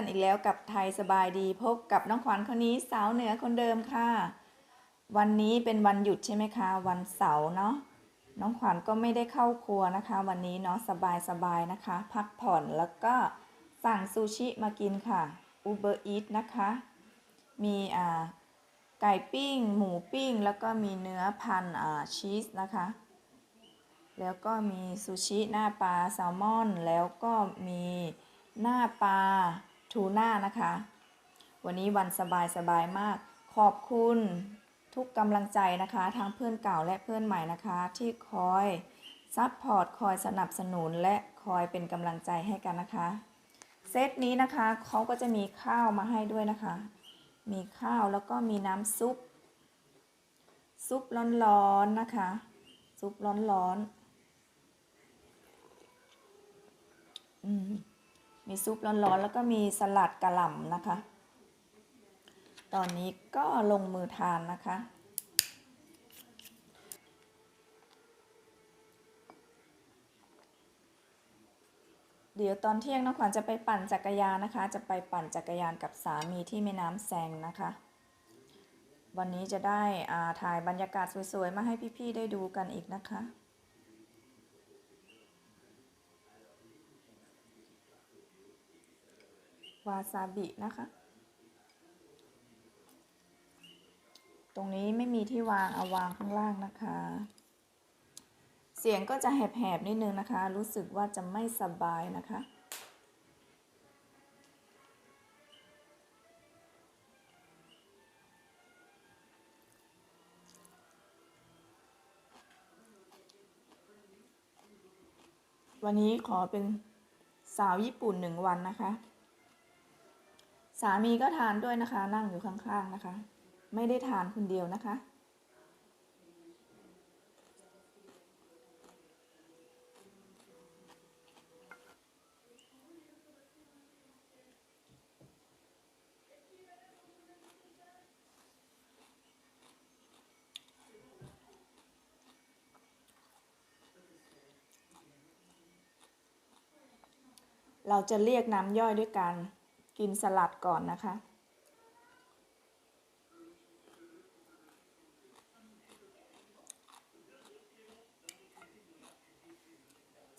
กันอีกแล้วกับไทยสบายดีพบกับน้องขวัญคนนี้สาวเหนือคนเดิมค่ะ วันนี้เป็นวันหยุดใช่ไหมคะ วันเสาร์เนาะน้องขวัญก็ไม่ได้เข้าครัวนะคะ วันนี้เนาะสบายสบายๆนะคะ พักผ่อนแล้วก็สั่งซูชิมากินค่ะ Uber Eats นะคะ มีอ่าไก่ปิ้ง หมูปิ้ง แล้วก็มีเนื้อพันอ่าชีสนะคะแล้วก็มีซูชิหน้าปลาแซลมอน แล้วก็มีหน้าปลา ทูน่านะคะ วันนี้วันสบายสบายมาก ขอบคุณทุกกำลังใจนะคะ ทั้งเพื่อนเก่าและเพื่อนใหม่นะคะ ที่คอยซัพพอร์ตคอยสนับสนุนและคอยเป็นกำลังใจให้กันนะคะ เซตนี้นะคะเขาก็จะมีข้าวมาให้ด้วยนะคะ มีข้าวแล้วก็มีน้ำซุป ซุปร้อนๆนะคะ ซุปร้อนๆอืม มีซุปร้อนๆ แล้วก็มีสลัดกระหล่ำนะคะ ตอนนี้ก็ลงมือทานนะคะ เดี๋ยวตอนเที่ยงน้องขวัญจะไปปั่นจักรยานนะคะ จะไปปั่นจักรยานกับสามีที่แม่น้ำแซงนะคะ วันนี้จะได้อาถ่ายบรรยากาศสวยๆ มาให้พี่ๆ ได้ดูกันอีกนะคะ วาซาบินะคะ ตรงนี้ไม่มีที่วางเอาวางข้างล่างนะคะ เสียงก็จะแหบๆนิดนึงนะคะ รู้สึกว่าจะไม่สบายนะคะวันนี้ขอเป็นสาวญี่ปุ่นหนึ่งวันนะคะ สามีก็ทานด้วยนะคะ นั่งอยู่ข้างๆนะคะ ไม่ได้ทานคนเดียวนะคะ เราจะเรียกน้ำย่อยด้วยการ กินสลัดก่อนนะคะ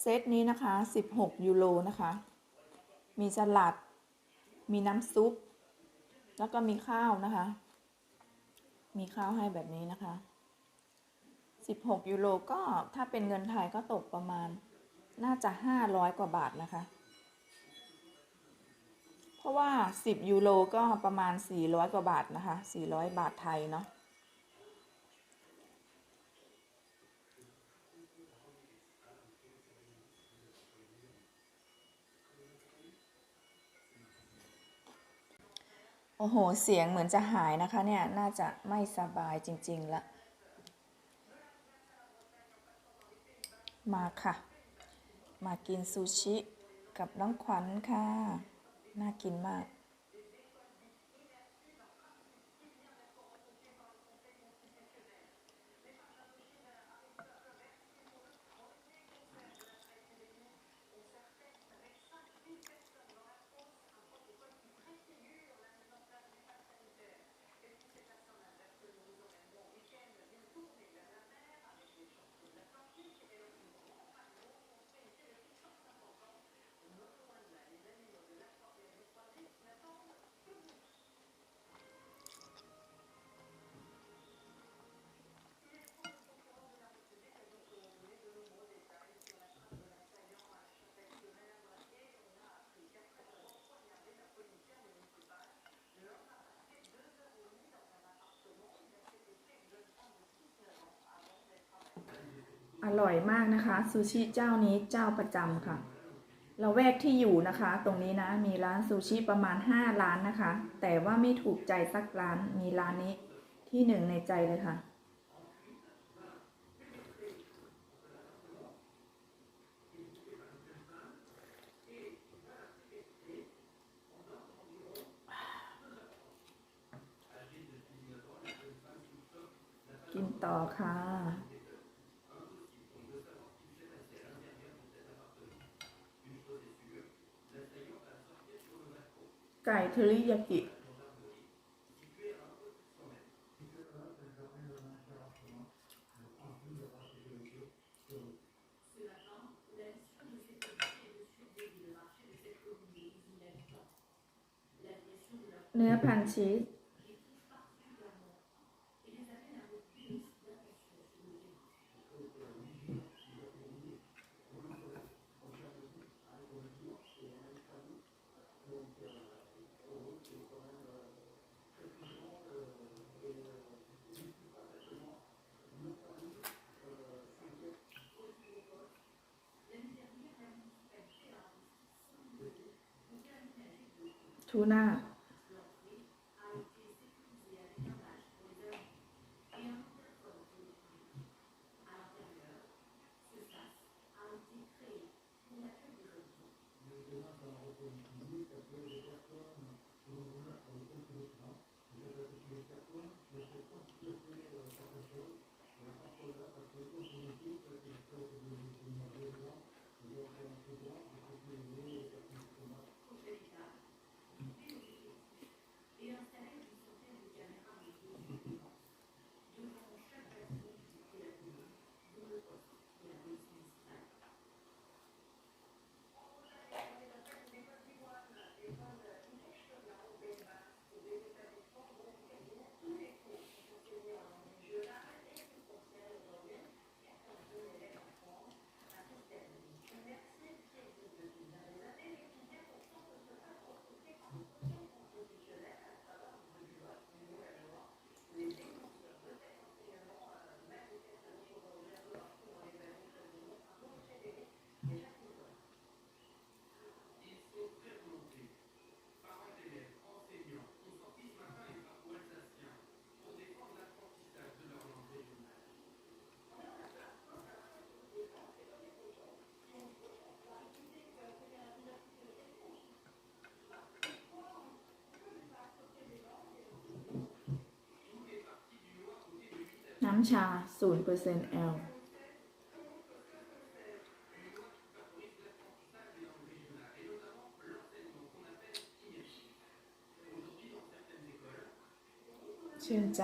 เซตนี้นะคะ 16 ยูโรนะคะ มีสลัด มีน้ำซุป แล้วก็มีข้าวนะคะ มีข้าวให้แบบนี้นะคะ 16 ยูโรก็ถ้าเป็นเงินไทยก็ตกประมาณน่าจะ 500 กว่าบาทนะคะ ราะว่า 10 ยูโรก็ประมาณ 400 กว่าบาทนะคะ 400 บาทไทยเนาะโอ้โห เสียงเหมือนจะหายนะคะเนี่ย น่าจะไม่สบายจริงๆละ มาค่ะ มากินซูชิกับน้องขวัญค่ะ น่ากินมาก อร่อยมากนะคะ ซูชิเจ้านี้เจ้าประจำค่ะเราแวกที่อยู่นะคะ ตรงนี้นะมีร้านซูชิประมาณ 5 ร้านนะคะ แต่ว่าไม่ถูกใจสักร้านมีร้านนี้ที่หนึ่งในใจเลยค่ะ กินต่อค่ะ ไก่เทริยากิเนื้อพันชีส ทูน่า น้ำชา 0% L ชื่นใจ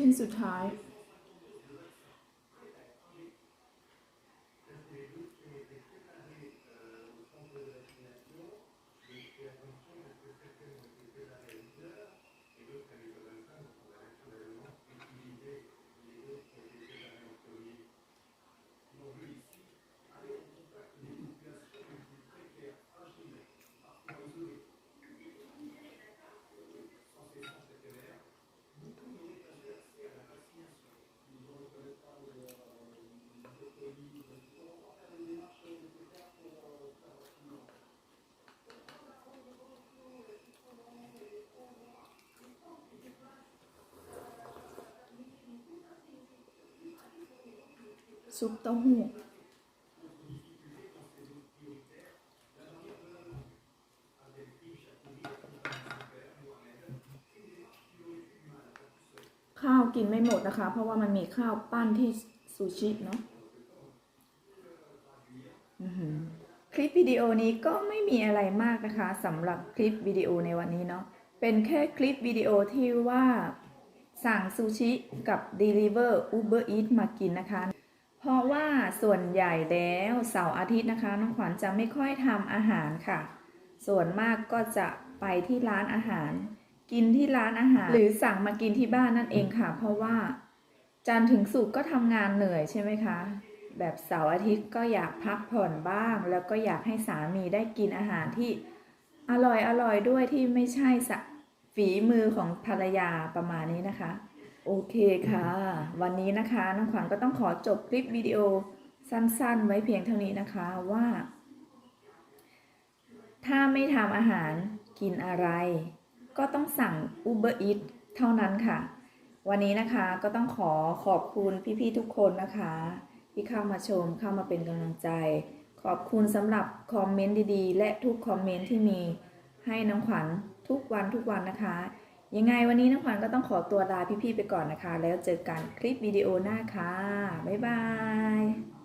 ชิ้นสุดท้าย ซุปเต้าหู้ข้าวกินไม่หมดนะคะ เพราะว่ามันมีข้าวปั้นที่ซูชิเนาะคลิปวิดีโอนี้ก็ไม่มีอะไรมากนะคะสำหรับคลิปวิดีโอในวันนี้เนาะเป็นแค่คลิปวิดีโอที่ว่าสั่งซูชิกับ Deliver Uber Eats มากินนะคะ ราะว่าส่วนใหญ่แล้วเสาร์อาทิตย์นะคะน้องขวัญจะไม่ค่อยทำอาหารค่ะ ส่วนมากก็จะไปที่ร้านอาหาร กินที่ร้านอาหาร หรือสั่งมากินที่บ้านนั่นเองค่ะ เพราะว่า จันถึงศุกก็ทำงานเหนื่อยใช่ไหมคะ แบบเสาร์อาทิตย์ก็อยากพักผ่อนบ้าง แล้วก็อยากให้สามีได้กินอาหารที่อร่อยอร่อยด้วยที่ไม่ใช่ฝีมือของภรรยาประมาณนี้นะคะ โอเคค่ะ วันนี้นะคะน้องขวัญก็ต้องขอจบคลิปวิดีโอสั้นๆ ไว้เพียงเท่านี้นะคะว่า ถ้าไม่ทำอาหารกินอะไร ก็ต้องสั่ง Uber Eats เท่านั้นค่ะ วันนี้นะคะก็ต้องขอขอบคุณพี่ๆทุกคนนะคะ ที่เข้ามาชมเข้ามาเป็นกำลังใจ ขอบคุณสำหรับคอมเมนต์ดีๆ และทุกคอมเมนต์ที่มีให้น้องขวัญทุกวันทุกวันนะคะ ยังไงวันนี้น้องขวัญก็ต้องขอตัวลาพี่ๆไปก่อนนะคะ แล้วเจอกันคลิปวิดีโอหน้าค่ะ บ๊ายบาย